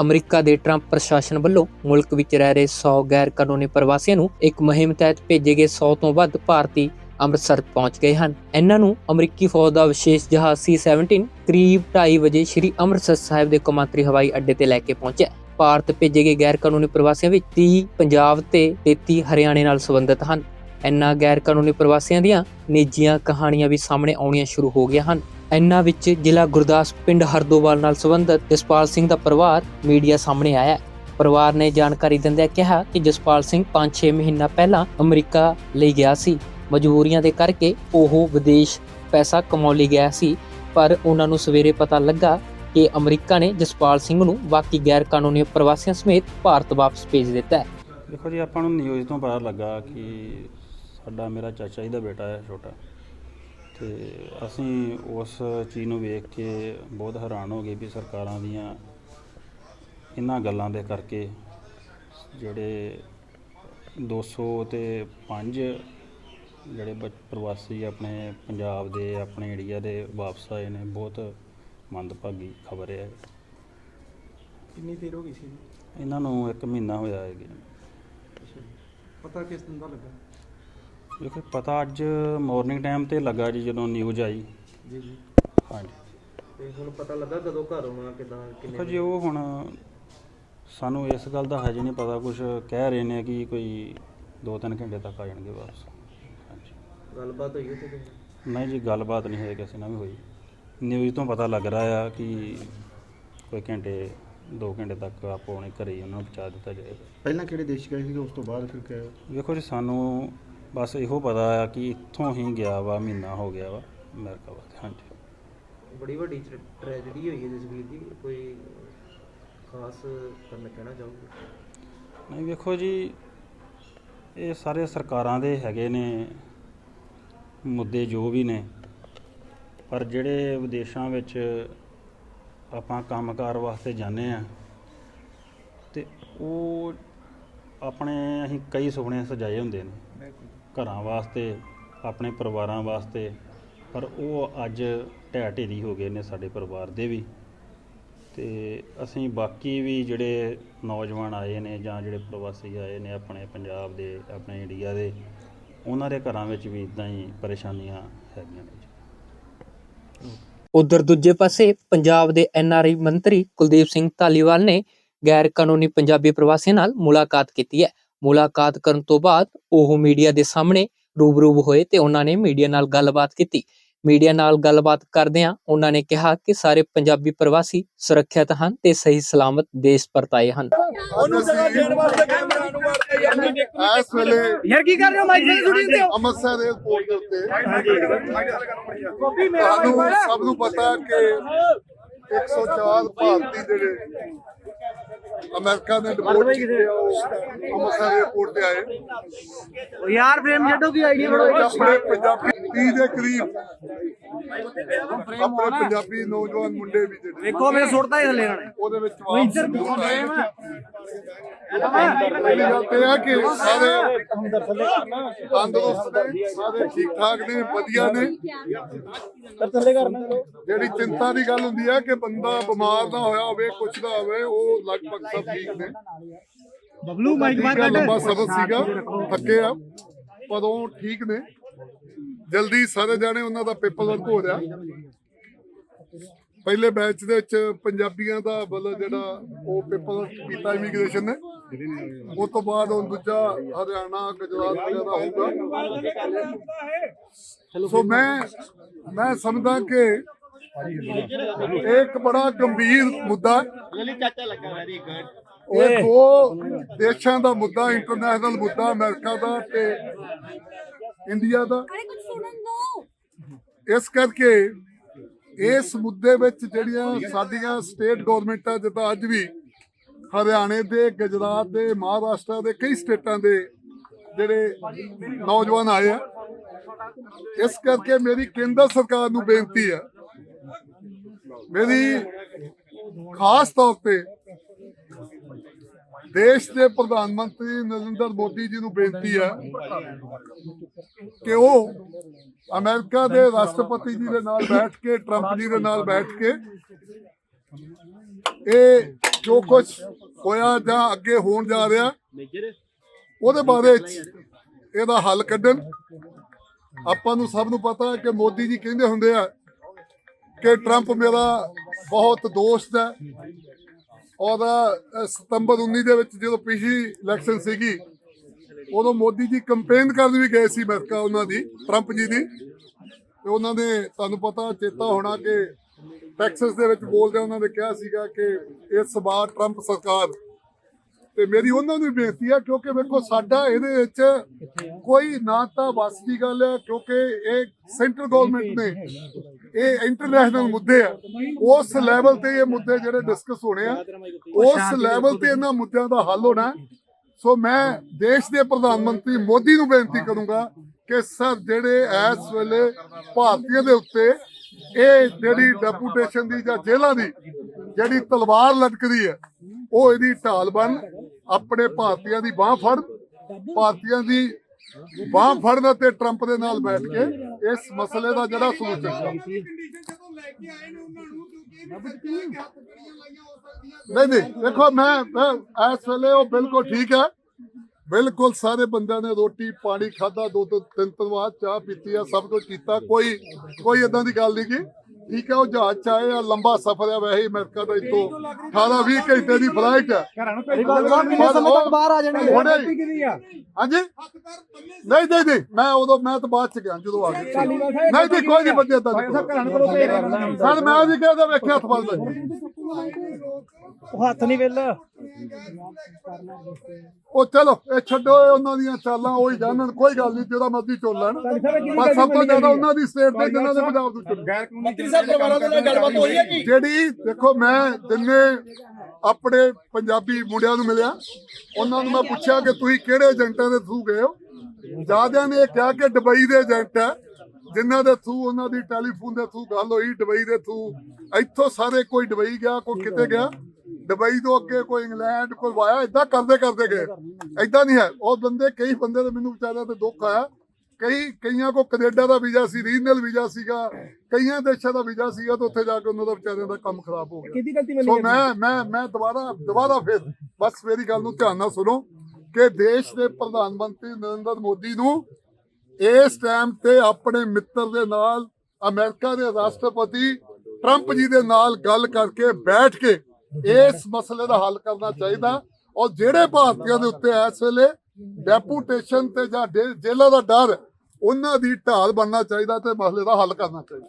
America ਦੇ Trump ਪ੍ਰਸ਼ਾਸਨ ਵੱਲੋਂ ਮੁਲਕ ਵਿੱਚ ਰਹਿ ਰਹੇ 100 ਗੈਰ ਕਾਨੂੰਨੀ ਪ੍ਰਵਾਸੀਆਂ ਨੂੰ ਇੱਕ ਮੁਹਿੰਮ ਤਹਿਤ ਭੇਜੇ ਗਏ 100 ਤੋਂ ਵੱਧ ਭਾਰਤੀ ਅੰਮ੍ਰਿਤਸਰ ਪਹੁੰਚ ਗਏ ਹਨ। ਇਹਨਾਂ ਨੂੰ ਅਮਰੀਕੀ ਫੌਜ ਦਾ ਵਿਸ਼ੇਸ਼ ਜਹਾਜ਼ C-17 ਕਰੀਬ 2:30 ਵਜੇ ਸ੍ਰੀ ਅੰਮ੍ਰਿਤਸਰ ਸਾਹਿਬ ਦੇ ਕੌਮਾਂਤਰੀ ਹਵਾਈ ਅੱਡੇ ਤੇ ਲੈ ਕੇ ਪਹੁੰਚਿਆ ਭਾਰਤ ਭੇਜੇ ਗਏ ਗੈਰ ਕਾਨੂੰਨੀ ਪ੍ਰਵਾਸੀਆਂ ਵਿੱਚ 30 ਪੰਜਾਬ ਤੇ 33 ਹਰਿਆਣੇ ਨਾਲ ਸੰਬੰਧਿਤ ਹਨ। ਇਹਨਾਂ ਗੈਰ ਕਾਨੂੰਨੀ ਪ੍ਰਵਾਸੀਆਂ ਦੀਆਂ ਨਿੱਜੀਆਂ ਕਹਾਣੀਆਂ ਵੀ ਸਾਹਮਣੇ ਆਉਣੀਆਂ ਸ਼ੁਰੂ ਹੋ ਗਈਆਂ ਹਨ। ਇਨ੍ਹਾਂ ਵਿੱਚ ਜ਼ਿਲ੍ਹਾ ਗੁਰਦਾਸ ਪਿੰਡ ਹਰਦੋਵਾਲ ਨਾਲ ਸੰਬੰਧਿਤ ਜਸਪਾਲ ਸਿੰਘ ਦਾ ਪਰਿਵਾਰ ਮੀਡੀਆ ਸਾਹਮਣੇ ਆਇਆ ਪਰਿਵਾਰ ਨੇ ਜਾਣਕਾਰੀ ਦਿੰਦਿਆਂ ਕਿਹਾ ਕਿ ਜਸਪਾਲ ਸਿੰਘ 5-6 ਮਹੀਨਾ ਪਹਿਲਾਂ ਅਮਰੀਕਾ ਲਈ ਗਿਆ ਸੀ। ਮਜਬੂਰੀਆਂ ਦੇ ਕਰਕੇ ਉਹ ਵਿਦੇਸ਼ ਪੈਸਾ ਕਮਾਉਣ ਲਈ ਗਿਆ ਸੀ, ਪਰ ਉਹਨਾਂ ਨੂੰ ਸਵੇਰੇ ਪਤਾ ਲੱਗਾ ਕਿ ਅਮਰੀਕਾ ਨੇ ਜਸਪਾਲ ਸਿੰਘ ਨੂੰ ਬਾਕੀ ਗੈਰ ਕਾਨੂੰਨੀ ਪ੍ਰਵਾਸੀਆਂ ਸਮੇਤ ਭਾਰਤ ਵਾਪਸ ਭੇਜ ਦਿੱਤਾ ਹੈ। ਦੇਖੋ ਜੀ, ਆਪਾਂ ਨੂੰ ਨਿਊਜ਼ ਤੋਂ ਪਤਾ ਲੱਗਾ ਕਿ ਸਾਡਾ, ਮੇਰਾ ਚਾਚਾ ਜੀ ਦਾ ਬੇਟਾ ਹੈ, ਛੋਟਾ। ਤੇ ਅਸੀਂ ਉਸ ਚੀਜ਼ ਨੂੰ ਵੇਖ ਕੇ ਬਹੁਤ ਹੈਰਾਨ ਹੋ ਗਏ ਵੀ ਸਰਕਾਰਾਂ ਦੀਆਂ ਇਹਨਾਂ ਗੱਲਾਂ ਦੇ ਕਰਕੇ ਜਿਹੜੇ 200 ਤੇ 5 ਜਿਹੜੇ ਪ੍ਰਵਾਸੀ ਆਪਣੇ ਪੰਜਾਬ ਦੇ ਆਪਣੇ ਇੰਡੀਆ ਦੇ ਵਾਪਸ ਆਏ ਨੇ ਬਹੁਤ ਮੰਦਭਾਗੀ ਖਬਰ ਹੈ। ਕਿੰਨੀ ਦੇਰ ਹੋ ਗਈ ਸੀ? ਇਹਨਾਂ ਨੂੰ ਇੱਕ ਮਹੀਨਾ ਹੋਇਆ ਹੈ ਪਤਾ ਕਿਸ ਦਿਨ ਦਾ ਲੱਗਾ? ਦੇਖੋ ਪਤਾ ਅੱਜ ਮਾਰਨਿੰਗ ਟਾਈਮ ਤੇ ਲੱਗਾ ਜੀ ਜਦੋਂ ਨਿਊਜ਼ ਆਈ। ਜੀ ਜੀ। ਹਾਂਜੀ। ਤੇ ਹੁਣ ਪਤਾ ਲੱਗਾ ਕਦੋਂ ਘਰ ਆਉਣਾ ਕਿਦਾਂ ਦੇਖੋ ਜੀ ਉਹ ਹੁਣ ਸਾਨੂੰ ਇਸ ਗੱਲ ਦਾ ਹਜੇ ਨਹੀਂ ਪਤਾ ਕੁਝ ਕਹਿ ਰਹੇ ਨੇ ਕਿ ਕੋਈ 2-3 ਘੰਟੇ ਤੱਕ ਆ ਜਾਣਗੇ ਵਾਪਸ। ਹਾਂਜੀ। ਗੱਲਬਾਤ ਹੋਈ ਉੱਥੇ ਨਹੀਂ ਜੀ ਗੱਲਬਾਤ ਨਹੀਂ ਹੈ ਕਿਸੇ ਨਾਲ ਵੀ ਹੋਈ। ਨਿਊਜ਼ ਤੋਂ ਪਤਾ ਲੱਗ ਰਿਹਾ ਆ ਕਿ ਕੋਈ ਘੰਟੇ 2 ਘੰਟੇ ਤੱਕ ਆਪੋ ਆਪਣੇ ਘਰੇ ਹੀ ਉਹਨਾਂ ਨੂੰ ਪਹੁੰਚਾ ਦਿੱਤਾ ਜਾਏਗਾ। ਪਹਿਲਾਂ ਕਿਹੜੇ ਦੇਸ਼ ਗਏ ਸੀਗੇ ਉਸ ਤੋਂ ਬਾਅਦ ਫਿਰ ਕਿਹਾ ਵੇਖੋ ਜੀ ਸਾਨੂੰ ਬਸ ਇਹੋ ਪਤਾ ਆ ਕਿ ਇੱਥੋਂ ਹੀ ਗਿਆ ਵਾ ਮਹੀਨਾ ਹੋ ਗਿਆ ਵਾ ਅਮਰੀਕਾ ਵਾਸਤੇ ਹਾਂਜੀ। ਬੜੀ ਵੱਡੀ ਟ੍ਰੈਜੇਡੀ ਹੋਈ ਹੈ ਜਸਵੀਰ ਜੀ ਕੋਈ ਖਾਸ ਕਰਨ ਕਹਿਣਾ ਚਾਹੋਗੇ? ਨਹੀਂ ਵੇਖੋ ਜੀ ਇਹ ਸਾਰੇ ਸਰਕਾਰਾਂ ਦੇ ਹੈਗੇ ਨੇ ਮੁੱਦੇ ਜੋ ਵੀ ਨੇ ਪਰ ਜਿਹੜੇ ਵਿਦੇਸ਼ਾਂ ਵਿੱਚ ਆਪਾਂ ਕੰਮਕਾਰ ਵਾਸਤੇ ਜਾਂਦੇ ਆ ਤੇ ਉਹ ਆਪਣੇ ਅਸੀਂ ਕਈ ਸੁਪਨੇ ਸਜਾਏ ਹੁੰਦੇ ਨੇ। ਘਰਾਂ ਵਾਸਤੇ, ਆਪਣੇ ਪਰਿਵਾਰਾਂ ਵਾਸਤੇ, ਪਰ ਉਹ ਅੱਜ ਢਹਿ ਢੇਰੀ ਹੋ ਗਏ ਨੇ ਸਾਡੇ ਪਰਿਵਾਰ ਦੇ ਵੀ। ਅਤੇ ਅਸੀਂ ਬਾਕੀ ਵੀ ਜਿਹੜੇ ਨੌਜਵਾਨ ਆਏ ਨੇ ਜਾਂ ਜਿਹੜੇ ਪ੍ਰਵਾਸੀ ਆਏ ਨੇ ਆਪਣੇ ਪੰਜਾਬ ਦੇ, ਆਪਣੇ ਇੰਡੀਆ ਦੇ, ਉਹਨਾਂ ਦੇ ਘਰਾਂ ਵਿੱਚ ਵੀ ਇਦਾਂ ਹੀ ਪਰੇਸ਼ਾਨੀਆਂ ਹੈਗੀਆਂ ਨੇ ਜੀ। ਉਧਰ ਦੂਜੇ ਪਾਸੇ ਪੰਜਾਬ ਦੇ ਐਨਆਰਆਈ ਮੰਤਰੀ ਕੁਲਦੀਪ ਸਿੰਘ ਧਾਲੀਵਾਲ ਨੇ ਗੈਰ ਕਾਨੂੰਨੀ ਪੰਜਾਬੀ ਪ੍ਰਵਾਸੀਆਂ ਨਾਲ ਮੁਲਾਕਾਤ ਕੀਤੀ ਹੈ। ਮੁਲਾਕਾਤ ਕਰਨ ਤੋਂ ਬਾਅਦ ਉਹ ਮੀਡੀਆ ਦੇ ਸਾਹਮਣੇ ਰੂਬਰੂ ਹੋਏ ਤੇ ਉਹਨਾਂ ਨੇ ਮੀਡੀਆ ਨਾਲ ਗੱਲਬਾਤ ਕੀਤੀ। ਮੀਡੀਆ ਨਾਲ ਗੱਲਬਾਤ ਕਰਦਿਆਂ ਉਹਨਾਂ ਨੇ ਕਿਹਾ ਕਿ ਸਾਰੇ ਪੰਜਾਬੀ ਪ੍ਰਵਾਸੀ ਸੁਰੱਖਿਅਤ ਹਨ ਤੇ ਸਹੀ ਸਲਾਮਤ ਦੇਸ਼ ਪਰਤਾਏ ਹਨ। ਉਹਨੂੰ ਜਗ੍ਹਾ ਦੇਣ ਵਾਸਤੇ ਕੈਮਰਾ ਨੂੰ ਮਾਰਦੇ ਯਾਰ ਨਹੀਂ ਇਸ ਵੇਲੇ ਯਾਰ ਕੀ ਕਰ ਰਹੇ ਹੋ? ਮਾਈਕ ਤੇ ਸੁਣੀ ਹੁੰਦੇ ਹੋ? ਅੰਮ੍ਰਿਤਸਰ ਏਅਰਪੋਰਟ ਦੇ ਉੱਤੇ। ਕਾਪੀ ਮੇਰਾ ਤੁਹਾਨੂੰ ਸਭ ਨੂੰ ਪਤਾ ਕਿ 104 ਭਾਰਤੀ ਜਿਹੜੇ ਅਮਰੀਕਾ ਨੇ ਡਿਪੋਰਟ ਅੰਮ੍ਰਿਤਸਰ ਏਅਰਪੋਰਟ ਤੇ ਆਏ। ਯਾਰ ਫਰੇਮ ਛੱਡੋ ਕੀ ਆਈਡੀਆ ਬਣਾਓ ਆਪਣੇ ਪੰਜਾਬੀ 30 ਦੇ ਕਰੀਬ ਆਪਣੇ ਪੰਜਾਬੀ ਨੌਜਵਾਨ ਮੁੰਡੇ ਵੀ ਜਿਹੜੇ ਵੇਖੋ ਮੇਰੇ ਸੁੱਟਦਾ ਹੀ ਥੱਲੇ ਨਾਲ। ਉਹਦੇ ਵਿੱਚ ਵਾਪਸ ਬਹੁਤ ਆਏ ਪਹਿਲੀ ਗੱਲ ਤੇ ਇਹ ਹੈ ਕਿ ਸਾਰੇ ਤੰਦਰੁਸਤ ਨੇ ਸਾਰੇ ਠੀਕ ਠਾਕ ਨੇ ਵਧੀਆ ਨੇ ਜਿਹੜੀ ਚਿੰਤਾ ਦੀ ਗੱਲ ਹੁੰਦੀ ਹੈ ਕਿ ਬੰਦਾ ਬਿਮਾਰ ਨਾ ਹੋਇਆ ਹੋਵੇ ਕੁਛ ਨਾ ਹੋਵੇ ਉਹ ਲਗਭਗ ਸਭ ਠੀਕ ਨੇ। ਬਬਲੂ ਮਾਈਕ ਠੀਕ ਹੈ ਲੰਬਾ ਸਫ਼ਰ ਸੀਗਾ ਥੱਕੇ ਆ ਪਰ ਉਹ ਠੀਕ ਨੇ। ਜਲਦੀ ਸਾਰੇ ਜਾਣੇ ਉਹਨਾਂ ਦਾ ਪੇਪਰ ਵਰਕ ਹੋ ਰਿਹਾ। ਪਹਿਲੇ ਬੈਚ ਦੇ ਵਿੱਚ ਪੰਜਾਬੀਆਂ ਦਾ ਮਤਲਬ ਜਿਹੜਾ ਉਹ ਪੇਪਰ ਕੀਤਾ ਇਮੀਗ੍ਰੇਸ਼ਨ ਨੇ। ਉਸ ਤੋਂ ਬਾਅਦ ਹੁਣ ਦੂਜਾ ਹਰਿਆਣਾ ਗੁਜਰਾਤ ਵਗੈਰਾ ਹੋਊਗਾ। ਸੋ ਮੈਂ ਮੈਂ ਸਮਝਦਾ ਕਿ ਇਹ ਇੱਕ ਬੜਾ ਗੰਭੀਰ ਮੁੱਦਾ ਹੈ। ਇਹ ਦੋ ਦੇਸ਼ਾਂ ਦਾ ਮੁੱਦਾ ਇੰਟਰਨੈਸ਼ਨਲ ਮੁੱਦਾ ਅਮਰੀਕਾ ਦਾ ਤੇ ਇੰਡੀਆ ਦੋ। ਇਸ ਕਰਕੇ ਇਸ ਮੁੱਦੇ ਵਿੱਚ ਜਿਹੜੀਆਂ ਸਾਡੀਆਂ ਸਟੇਟ ਗਵਰਨਮੈਂਟਾਂ ਜਿੱਦਾਂ ਅੱਜ ਵੀ ਹਰਿਆਣੇ ਦੇ, ਗੁਜਰਾਤ ਦੇ, ਮਹਾਰਾਸ਼ਟਰ ਦੇ ਕਈ ਸਟੇਟਾਂ ਦੇ ਜਿਹੜੇ ਨੌਜਵਾਨ ਆਏ ਆ। ਇਸ ਕਰਕੇ ਮੇਰੀ ਕੇਂਦਰ ਸਰਕਾਰ ਨੂੰ ਬੇਨਤੀ ਹੈ ਮੇਰੀ ਖਾਸ ਤੌਰ ਤੇ ਦੇਸ਼ ਦੇ ਪ੍ਰਧਾਨ ਮੰਤਰੀ ਨਰਿੰਦਰ ਮੋਦੀ ਜੀ ਨੂੰ ਬੇਨਤੀ ਹੈ ਕਿ ਉਹ ਅਮਰੀਕਾ ਦੇ ਰਾਸ਼ਟਰਪਤੀ ਜੀ ਦੇ ਨਾਲ ਬੈਠ ਕੇ, ਟਰੰਪ ਜੀ ਦੇ ਨਾਲ ਬੈਠ ਕੇ ਇਹ ਜੋ ਕੁਝ ਹੋਇਆ ਜਾਂ ਅੱਗੇ ਹੋਣ ਜਾ ਰਿਹਾ ਉਹਦੇ ਬਾਰੇ ਇਹਦਾ ਹੱਲ ਕੱਢਣ। ਆਪਾਂ ਨੂੰ ਸਭ ਨੂੰ ਪਤਾ ਹੈ ਕਿ ਮੋਦੀ ਜੀ ਕਹਿੰਦੇ ਹੁੰਦੇ ਆ ਕਿ ਟਰੰਪ ਮੇਰਾ ਬਹੁਤ ਦੋਸਤ ਹੈ। ਔਰ ਸਤੰਬਰ 19 ਦੇ ਵਿੱਚ ਜਦੋਂ ਪਿਛਲੀ ਇਲੈਕਸ਼ਨ ਸੀਗੀ ਉਦੋਂ ਮੋਦੀ ਜੀ ਕੰਪੇਨ ਕਰਨ ਵੀ ਗਏ ਸੀ ਅਮਰੀਕਾ ਉਹਨਾਂ ਦੀ ਟਰੰਪ ਜੀ ਦੀ। ਤੇ ਉਹਨਾਂ ਨੇ ਤੁਹਾਨੂੰ ਪਤਾ ਚੇਤਾ ਹੋਣਾ ਕਿ ਟੈਕਸਸ ਦੇ ਵਿੱਚ ਬੋਲਦੇ ਉਹਨਾਂ ਨੇ ਕਿਹਾ ਸੀਗਾ ਕਿ ਇਸ ਵਾਰ ਟਰੰਪ ਸਰਕਾਰ, ਤੇ ਮੇਰੀ ਉਹਨਾਂ ਨੂੰ ਬੇਨਤੀ ਹੈ ਕਿਉਂਕਿ ਵੇਖੋ ਸਾਡਾ ਇਹਦੇ ਵਿੱਚ ਕੋਈ ਨਾ ਤਾਂ ਵੱਸ ਦੀ ਗੱਲ ਹੈ, ਕਿਉਂਕਿ ਇਹ ਸੈਂਟਰ ਗਵਰਨਮੈਂਟ ਨੇ, ਇਹ ਇੰਟਰਨੈਸ਼ਨਲ ਮੁੱਦੇ ਆ। ਉਸ ਲੈਵਲ ਤੇ ਇਹ ਮੁੱਦੇ ਜਿਹੜੇ ਡਿਸਕਸ ਹੋਣੇ ਆ, ਉਸ ਲੈਵਲ ਤੇ ਇਹਨਾਂ ਮੁੱਦਿਆਂ ਦਾ ਹੱਲ ਹੋਣਾ। ਸੋ ਮੈਂ ਦੇਸ਼ ਦੇ ਪ੍ਰਧਾਨ ਮੰਤਰੀ ਮੋਦੀ ਨੂੰ ਬੇਨਤੀ ਕਰੂੰਗਾ ਕਿ ਸਰ, ਜਿਹੜੇ ਇਸ ਵੇਲੇ ਭਾਰਤੀਆਂ ਦੇ ਉੱਤੇ ਇਹ ਜਿਹੜੀ ਡੈਪੂਟੇਸ਼ਨ ਦੀ ਜਾਂ ਜੇਲ੍ਹਾਂ ਦੀ ਜਿਹੜੀ ਤਲਵਾਰ ਲਟਕਦੀ ਹੈ, ਉਹ ਇਹਦੀ ਢਾਲ ਬਣ ਆਪਣੇ ਭਾਰਤੀਆਂ ਦੀ ਬਾਹ ਫੜ, ਭਾਰਤੀਆਂ ਦੀ ਬਾਹ ਫੜਨ ਤੇ ਟਰੰਪ ਦੇ ਨਾਲ ਬੈਠ ਕੇ ਇਸ ਮਸਲੇ ਦਾ ਜਿਹੜਾ ਸੋਲੂਸ਼ਨ ਨਹੀਂ ਨਹੀਂ, ਦੇਖੋ ਮੈਂ ਇਸ ਵੇਲੇ ਉਹ ਬਿਲਕੁਲ ਠੀਕ ਹੈ। ਬਿਲਕੁਲ ਸਾਰੇ ਬੰਦਿਆਂ ਨੇ ਰੋਟੀ ਪਾਣੀ ਖਾਦਾ ਦੋ ਦੋ ਤਿੰਨ ਤਿੰਨ ਵਾਰ ਚਾਹ ਪੀਤੀ ਆ ਸਭ ਕੁਝ ਕੀਤਾ। ਕੋਈ ਕੋਈ ਇਦਾਂ ਦੀ ਗੱਲ ਨਹੀਂ ਕੀ ਠੀਕ ਹੈ ਉਹ ਜਹਾਜ਼ ਚ ਆਏ ਆ ਲੰਬਾ ਸਫ਼ਰ ਆ ਵੈਸੇ ਹੀ ਅਮਰੀਕਾ ਦਾ ਇੱਥੋਂ 18 20 ਘੰਟੇ ਦੀ ਫਲਾਈਟ ਹੈ ਕਿੰਨੇ ਸਮੇਂ ਤੱਕ ਬਾਹਰ ਆ ਜਾਣਗੇ ਹਾਂਜੀ? ਨਹੀਂ ਨਹੀਂ ਨਹੀਂ ਮੈਂ ਉਦੋਂ ਮੈਂ ਤਾਂ ਬਾਅਦ ਚ ਗਿਆ ਜਦੋਂ ਆ ਗਿਆ ਨਹੀਂ ਨਹੀਂ ਕੋਈ ਨਹੀਂ ਬੰਦੇ ਤਾਂ ਸਰ ਮੈਂ ਵੀ ਕਹਿੰਦਾ ਵੇਖਿਆ ਹੱਥ ਉਹ ਹੱਥ ਨਹੀਂ ਵੇਲਾ। ਉਹ ਚਲੋ ਇਹ ਛੱਡੋ ਇਹ ਉਹਨਾਂ ਦੀਆਂ ਚਾਲਾਂ ਉਹ ਹੀ ਜਾਣਨ ਕੋਈ ਗੱਲ ਨਹੀਂ ਜਿਹੜਾ ਮਰਜ਼ੀ ਚੁਣ ਲੈਣ। ਪਰ ਸਭ ਤੋਂ ਜ਼ਿਆਦਾ ਉਹਨਾਂ ਦੀ ਸਟੇਟ ਤੇ ਜਿਨ੍ਹਾਂ ਨੇ ਪੰਜਾਬ ਨੂੰ ਚੁਣਿਆ ਮੰਤਰੀ ਸਾਹਿਬ ਪਰਿਵਾਰਾਂ ਦੇ ਨਾਲ ਗੱਲਬਾਤ ਹੋਈ ਹੈ ਜੀ ਜਿਹੜੀ ਦੇਖੋ ਮੈਂ ਜਿੰਨੇ ਆਪਣੇ ਪੰਜਾਬੀ ਮੁੰਡਿਆਂ ਨੂੰ ਮਿਲਿਆ ਉਹਨਾਂ ਨੂੰ ਮੈਂ ਪੁੱਛਿਆ ਕਿ ਤੁਸੀਂ ਕਿਹੜੇ ਏਜੰਟਾਂ ਦੇ ਥਰੂ ਗਏ ਹੋ? ਜਿਆਦਿਆਂ ਨੇ ਇਹ ਕਿਹਾ ਕਿ ਦੁਬਈ ਦੇ ਏਜੰਟ ਹੈ ਜਿਨ੍ਹਾਂ ਦੇ ਥਰੂ ਉਹਨਾਂ ਦੀ ਟੈਲੀਫੋਨ ਦੇ ਥਰੂ ਗੱਲ ਹੋਈ ਦੁਬਈ ਦੇ ਥਰੂ ਇੱਥੋਂ ਸਾਰੇ ਕੋਈ ਦੁਬਈ ਗਿਆ ਕੋਈ ਕਿਤੇ ਗਿਆ। ਦੁਬਈ ਤੋਂ ਅੱਗੇ ਕੋਈ ਇੰਗਲੈਂਡ ਕੋਈ ਵਾਇਆ ਇਦਾਂ ਕਰਦੇ ਕਰਦੇ ਗਏ। ਇਦਾਂ ਨਹੀਂ ਹੈ। ਉਹ ਬੰਦੇ ਕਈ ਬੰਦੇ ਦੇ ਮੈਨੂੰ ਵਿਚਾਰਿਆਂ ਤੇ ਦੁੱਖ ਆਇਆ। ਕਈ ਕਈਆਂ ਕੋ ਕੈਨੇਡਾ ਦਾ ਵੀਜ਼ਾ ਸੀ ਰੀਜਨਲ ਵੀਜ਼ਾ ਸੀਗਾ। ਕਈਆਂ ਦੇਸ਼ਾਂ ਦਾ ਵੀਜ਼ਾ ਸੀਗਾ ਤੇ ਉੱਥੇ ਜਾ ਕੇ ਉਹਨਾਂ ਦਾ ਵਿਚਾਰਿਆਂ ਦਾ ਕੰਮ ਖਰਾਬ ਹੋ ਗਿਆ। ਕਿਹਦੀ ਗਲਤੀ ਸੋ ਮੈਂ ਮੈਂ ਮੈਂ ਦੁਬਾਰਾ ਦੁਬਾਰਾ ਫਿਰ ਬਸ ਮੇਰੀ ਗੱਲ ਨੂੰ ਧਿਆਨ ਨਾਲ ਸੁਣੋ ਕਿ ਦੇਸ਼ ਦੇ ਪ੍ਰਧਾਨ ਮੰਤਰੀ ਨਰਿੰਦਰ ਮੋਦੀ ਨੂੰ ਇਸ ਟਾਈਮ ਤੇ ਆਪਣੇ ਮਿੱਤਰ ਦੇ ਨਾਲ ਅਮਰੀਕਾ ਦੇ ਰਾਸ਼ਟਰਪਤੀ ਟਰੰਪ ਜੀ ਦੇ ਨਾਲ ਗੱਲ ਕਰਕੇ ਬੈਠ ਕੇ ਇਸ ਮਸਲੇ ਦਾ ਹੱਲ ਕਰਨਾ ਚਾਹੀਦਾ। ਔਰ ਜਿਹੜੇ ਭਾਰਤੀਆਂ ਦੇ ਉੱਤੇ ਇਸ ਵੇਲੇ ਡੈਪੂਟੇਸ਼ਨ ਤੇ ਜਾਂ ਦੇ- ਜੇਲ੍ਹਾਂ ਦਾ ਡਰ, ਉਹਨਾਂ ਦੀ ਢਾਲ ਬਣਨਾ ਚਾਹੀਦਾ ਤੇ ਮਸਲੇ ਦਾ ਹੱਲ ਕਰਨਾ ਚਾਹੀਦਾ।